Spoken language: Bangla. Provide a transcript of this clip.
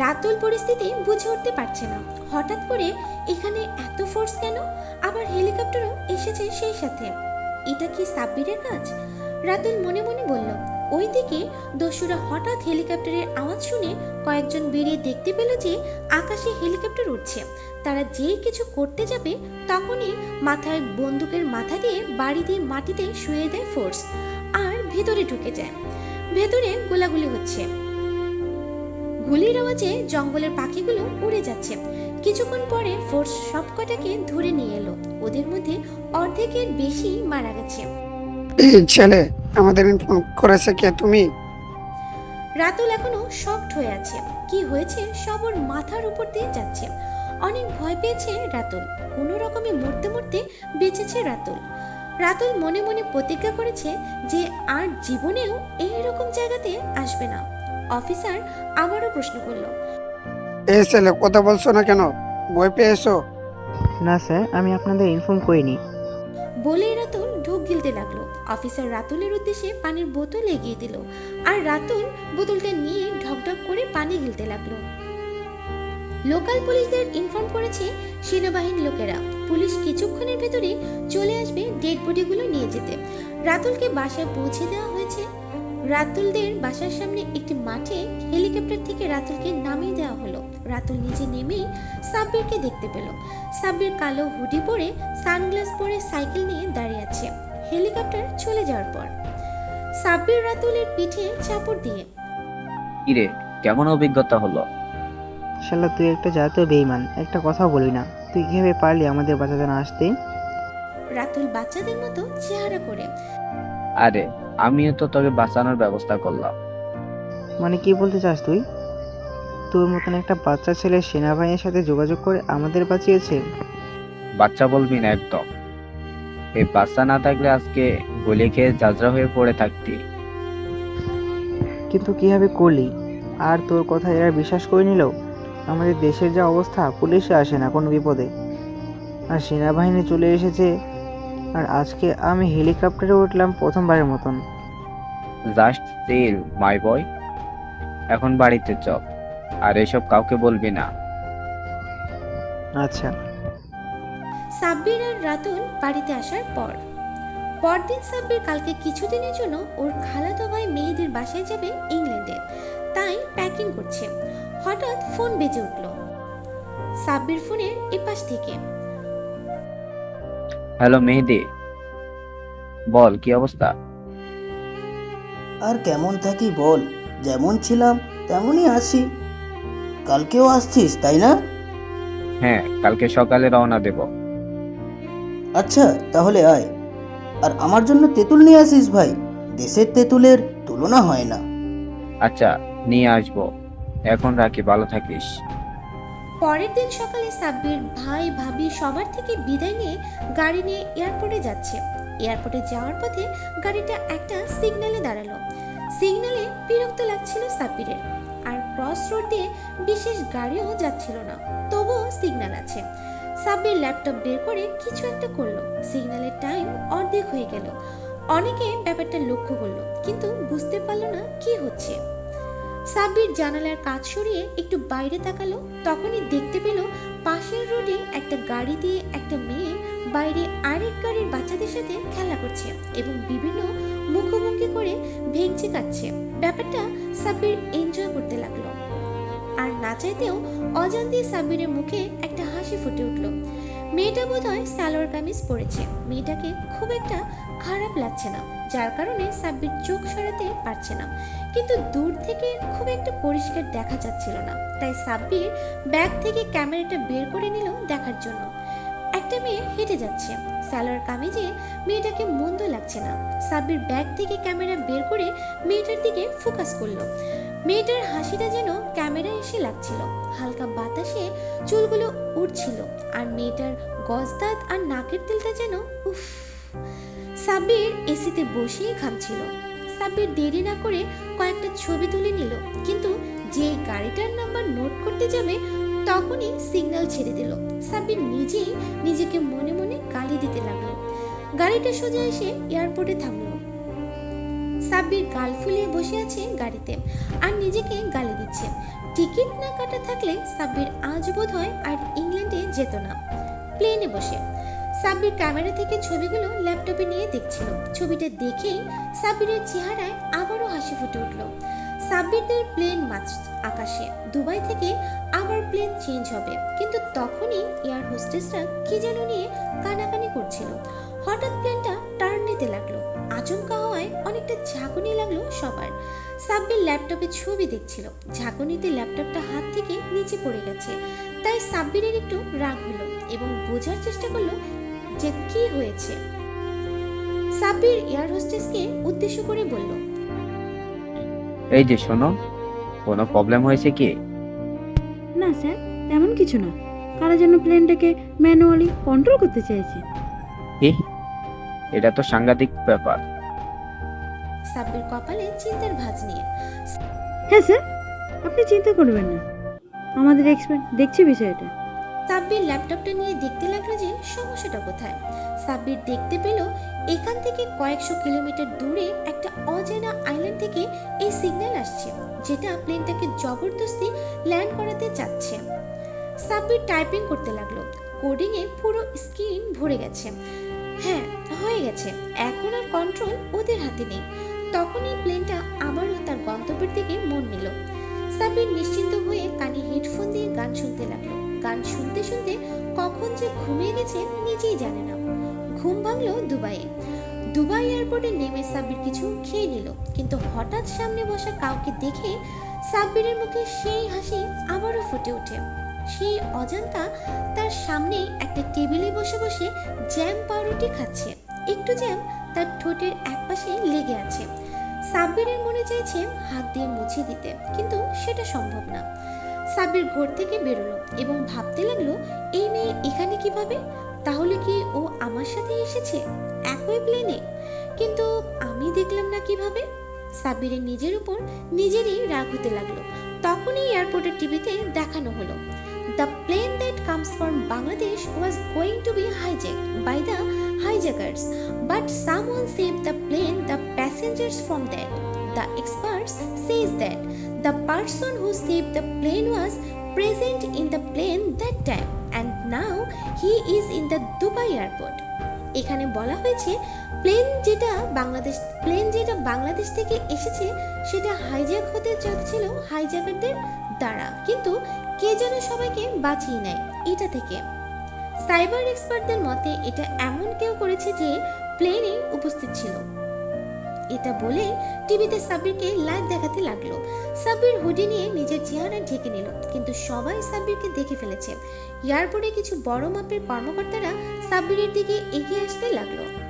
রাতুল পরিস্থিতি বুঝে উঠতে পারছে না। হঠাৎ করে এখানে এত ফোর্স কেন? আবার হেলিকপ্টারও এসেছে সেই সাথে। এটা কি সাব্বিরের কাজ? রাতুল মনে মনে বলল ওইদিকে দস্যুরা হঠাৎ হেলিকপ্টারের আওয়াজ শুনে কয়েকজন বেরিয়ে দেখতে পেল যে আকাশে হেলিকপ্টার উঠছে তারা যেই কিছু করতে যাবে তখনই মাথায় বন্দুকের মাথা দিয়ে বাড়ি দিয়ে মাটিতে শুয়ে দেয় ফোর্স আর ভেতরে ঢুকে যায়। ভেতরে গোলাগুলি হচ্ছে। গুলির আওয়াজে জঙ্গলের পাখিগুলো উড়ে যাচ্ছে। কিছুক্ষণ পরে ফোর্স সবকটাকে ধরে নিয়ে এলো। ওদের মধ্যে অর্ধেকের বেশি মারা গেছে। এই ছেলে আমাদের ইনফর্ম করেছে কে? তুমি? রাতুল এখনও শকড হয়ে আছে। কি হয়েছে? সব ওর মাথার উপর দিয়ে যাচ্ছে। অনেক ভয় পেয়েছে রাতুল। কোনো রকমে মরতে মরতে বেঁচেছে রাতুল। রাতুল মনে মনে প্রতিজ্ঞা করেছে যে আর জীবনেও এই রকম জায়গাতে আসবে না। অফিসার আবারও প্রশ্ন করল। এই ছেলে কথা বলছো না কেন? ভয় পেয়েছ? না স্যার আমি আপনাদের ইনফর্ম করিনি। বলেই রাতুল ঢোক গিলতে লাগল। অফিসার রাতুলের উদ্দেশ্যে পানির বোতল এগিয়ে দিল আর রাতুল বোতলটা নিয়ে ঢকঢক করে পানি গিলতে লাগল। লোকাল পুলিশদের ইনফর্ম করেছে সেনাবাহিনী লোকেরা। পুলিশ কিছুক্ষণের ভেতরে চলে আসবে ডেড বডিগুলো নিয়ে যেতে। রাতুলকে বাসায় পৌঁছে দেওয়া হয়েছে। রাতুলদের বাসার সামনে একটি মাঠে হেলিকপ্টার থেকে রাতুলকে নামিয়ে দেওয়া হলো। রাতুল নিচে নেমেই সাব্বিরকে দেখতে পেল। সাব্বির কালো হুডি পরে সানগ্লাস পরে সাইকেল নিয়ে দাঁড়িয়ে আছে। হেলিকপ্টার চলে যাওয়ার পর সাব্বির রাতুলের পিঠে চাপড় দিয়ে কিরে কেমন অভিজ্ঞতা হলো? শালা তুই একটা জাতীয় বেইমান একটা কথাও বলি না। তুই কীভাবে পারলি আমাদের না আসতে? রাতুল বাচ্চাদের মতো চেহারা করে আরে আমিও তো তোকে বাঁচানোর ব্যবস্থা করলাম। মানে কি বলতে চাস তুই? তোর মতন একটা বাচ্চা ছেলে সেনাবাহিনীর সাথে যোগাযোগ করে আমাদের বাঁচিয়েছে? বাচ্চা বলবি না একদম। এই বাচ্চা না থাকলে আজকে গলি খেয়ে যাজরা হয়ে পড়ে থাকতি। কিন্তু কীভাবে করলি? আর তোর কথা এরা বিশ্বাস করে নিল আমাদের দেশের যা অবস্থা পুলিশে আসে না কোনো বিপদে। আর সেনাবাহিনী চলে এসেছে আর আজকে আমি হেলিকপ্টারে উঠলাম প্রথমবারের মতন। জাস্ট চিল মাই বয় এখন বাড়িতে চল আর এসব কাউকে বলবি না। আচ্ছা। সাব্বির আর রাতুল বাড়িতে আসার পর। পরদিন সাব্বির কালকে কিছুদিনের জন্য ওর খালাতো ভাই মেয়েদের বাসায় যাবে ইংল্যান্ডে। তাই প্যাকিং করছে। হঠাৎ ফোন বেজে উঠল। সাব্বির ফোনের এপাশ থেকে। হ্যালো মেহেদি। বল কি অবস্থা? আর কেমন থাকি বল যেমন ছিলাম তেমনই আছি। কালকেও আসছিস তাই না? হ্যাঁ কালকে সকালে রওনা দেব। আচ্ছা তাহলে আয়। আর আমার জন্য তেঁতুল নিয়ে আসিস ভাই। দেশের তেঁতুলের তুলনা হয় না। আচ্ছা নিয়ে আসব। এখন রাখি ভালো থাকিস। পরের দিন সকালে সাব্বির ভাই ভাবি সবার থেকে বিদায় নিয়ে গাড়ি নিয়ে এয়ারপোর্টে যাচ্ছে। এয়ারপোর্টে যাওয়ার পথে গাড়িটা একটা সিগন্যালে দাঁড়াল। সিগন্যালে বিরক্ত লাগছিল সাব্বিরের। আর ক্রস রোড দিয়ে বিশেষ গাড়িও যাচ্ছিল না। তবুও সিগন্যাল আছে। সাব্বির ল্যাপটপ বের করে কিছু একটা করল। সিগন্যালের টাইম অর্ধেক হয়ে গেল। অনেকে ব্যাপারটা লক্ষ্য করল, কিন্তু বুঝতে পারল না কি হচ্ছে। সাব্বির জানালার কাজ সরিয়ে একটু বাইরে তাকালো, তখনই দেখতে পেল পাশের রোডে একটা গাড়ি দিয়ে একটা মেয়ে বাইরে আরেক গাড়ির বাচ্চাদের সাথে খেলা করছে এবং বিভিন্ন মুখোমুখি করে ভেঙচি কাটছে। ব্যাপারটা সাব্বির এনজয় করতে লাগল। আর না চাইতেও অজান্তে সাব্বিরের মুখে একটা হাসি ফুটে উঠল। মেয়েটা বোধহয় সালোয়ার কামিজ পরেছে। মেয়েটাকে খুব একটা খারাপ লাগছে না, যার কারণে সাব্বির চোখ সরাতে পারছে না। কিন্তু দূর থেকে খুব একটা পরিষ্কার দেখা যাচ্ছিল না। তাই সাব্বির ব্যাগ থেকে ক্যামেরাটা বের করে নিল দেখার জন্য। একটা মেয়ে হেঁটে যাচ্ছে। সালোয়ার কামিজে মেয়েটাকে মন্দ লাগছে না। সাব্বির ব্যাগ থেকে ক্যামেরা বের করে মেয়েটার দিকে ফোকাস করল। মেয়েটার হাসিটা যেন ক্যামেরায় এসে লাগছিল। হালকা বাতাসে চুলগুলো উঠছিল আর মেয়েটার গজদাঁত আর নাকের তেলটা যেন, উফ। সাব্বির এসিতে বসেই ঘামছিল। সাব্বির দেরি না করে কয়েকটা ছবি তুলে নিল, কিন্তু যে গাড়িটার নাম্বার নোট করতে যাবে, তখনই সিগন্যাল ছেড়ে দিল। সাব্বির নিজেই নিজেকে মনে মনে গালি দিতে লাগল। গাড়িটা সোজা এসে এয়ারপোর্টে থামলো। সাব্বির গাল ফুলিয়ে বসে আছে গাড়িতে আর নিজেকে গালি দিচ্ছে। টিকিট না কাটা থাকলে সাব্বির আজ বোধ হয় আর ইংল্যান্ডে যেত না। প্লেনে বসে। সাব্বির ক্যামেরা থেকে ছবিগুলো ল্যাপটপে নিয়ে দেখছিল। ছবিটা দেখেই সাব্বিরের চেহারায় আবারও হাসি ফুটে উঠল। সাব্বিরদের প্লেন মাছ আকাশে। দুবাই থেকে আবার প্লেন চেঞ্জ হবে। কিন্তু তখনই এয়ার হোস্টেসরা কি যেন নিয়ে কানাকানি করছিল। হঠাৎ প্লেনটা টার্ন নিতে লাগল। আচমকা হওয়ায় অনেকটা ঝাঁকুনি লাগল সবার। সাব্বির ল্যাপটপে ছবি দেখছিল। ঝাঁকুনিতে ল্যাপটপটা হাত থেকে নিচে পড়ে গেছে। তাই সাব্বিরের একটু রাগ হলো এবং বোঝার চেষ্টা করল যে কি হয়েছে। সাব্বির এয়ার হোস্টেসকে উদ্দেশ্য করে বলল, এই যে শোনো, কোনো প্রবলেম হয়েছে কি? স্যার। তেমন কিছু না। কারা যেন প্লেনটাকে ম্যানুয়ালি কন্ট্রোল করতে চাইছে। এটা তো সাংঘাতিক ব্যাপার। সাব্বির কপালে চিন্তার ভাঁজ নিয়ে। হ্যাঁ স্যার। আপনি চিন্তা করবেন না। আমাদের এক্সপার্ট দেখছে বিষয়টা। সাব্বির ল্যাপটপটা নিয়ে দেখতে লাগল যে সমস্যাটা কোথায়। সাব্বির দেখতে পেল এখান থেকে কয়েকশো কিলোমিটার দূরে একটা অজানা আইল্যান্ড থেকে এই সিগন্যাল আসছে, যেটা প্লেনটাকে জবরদস্তি ল্যান্ড করাতে চাচ্ছে। সাব্বির টাইপিং করতে লাগল কোডিং এ পুরো স্ক্রিন ভরে গেছে। হ্যাঁ হয়ে গেছে, এখন আর কন্ট্রোল ওদের হাতে নেই। তখনই প্লেনটা আবারও তার গন্তব্যের দিকে মন নিল। সাব্বির নিশ্চিন্ত হয়ে কানে হেডফোন দিয়ে গান শুনতে লাগল। গান শুনতে শুনতে কখন যে ঘুমিয়ে গেছে নিজেই জানে না। ঘুম ভাঙলো দুবাইয়ে। দুবাই এয়ারপোর্টে নেমে সাব্বির কিছু খেয়ে নিল। কিন্তু হঠাৎ সামনে বসা কাউকে দেখে সাব্বিরের মুখে সেই হাসি আবারও ফুটে ওঠে। সেই অজান্তা তার সামনে একটা টেবিলে বসে বসে জ্যাম পাউরুটি খাচ্ছে। একটু জ্যাম তার ঠোঁটের একপাশে লেগে আছে। সাব্বিরের মনে চাইছে হাত দিয়ে মুছে দিতে, কিন্তু সেটা সম্ভব না। সাব্বির ঘর থেকে বেরোলো এবং ভাবতে লাগল, এই মেয়ে এখানে কীভাবে? তাহলে কি ও আমার সাথে এসেছে? একই প্লেনে কিন্তু আমি দেখলাম না কীভাবে? সাব্বিরের নিজের উপর নিজেরই রাগ হতে লাগল। তখনই এয়ারপোর্টের টিভিতে দেখানো হলো। The plane that comes from Bangladesh was going to be hijack by the hijackers, but someone saved the plane, the passengers from that. The experts says that the person who saved the plane was present in the plane that time, and now he is in the Dubai airport এখানে বলা হয়েছে প্লেন যেটা বাংলাদেশ প্লেন যেটা বাংলাদেশ থেকে এসেছে, সেটা হাইজ্যাক হতে যাচ্ছিল হাইজ্যাকারদের দ্বারা। কিন্তু কে যেন সবাইকে বাঁচিয়ে নেয়, এটা থেকে। সাইবার এক্সপার্টদের মতে এটা এমন কেউ করেছে যে প্লেনে উপস্থিত ছিল। এটা বলে টিভিতে সাব্বিরকে লাইভ দেখাতে লাগল। সাব্বির হুডি নিয়ে নিজের চেহারা ঢেকে নিল, কিন্তু সবাই সাব্বিরকে দেখে ফেলেছে। এয়ারপোর্টে কিছু বড় মাপের কর্মকর্তারা সাব্বিরের দিকে এগিয়ে আসতে লাগল।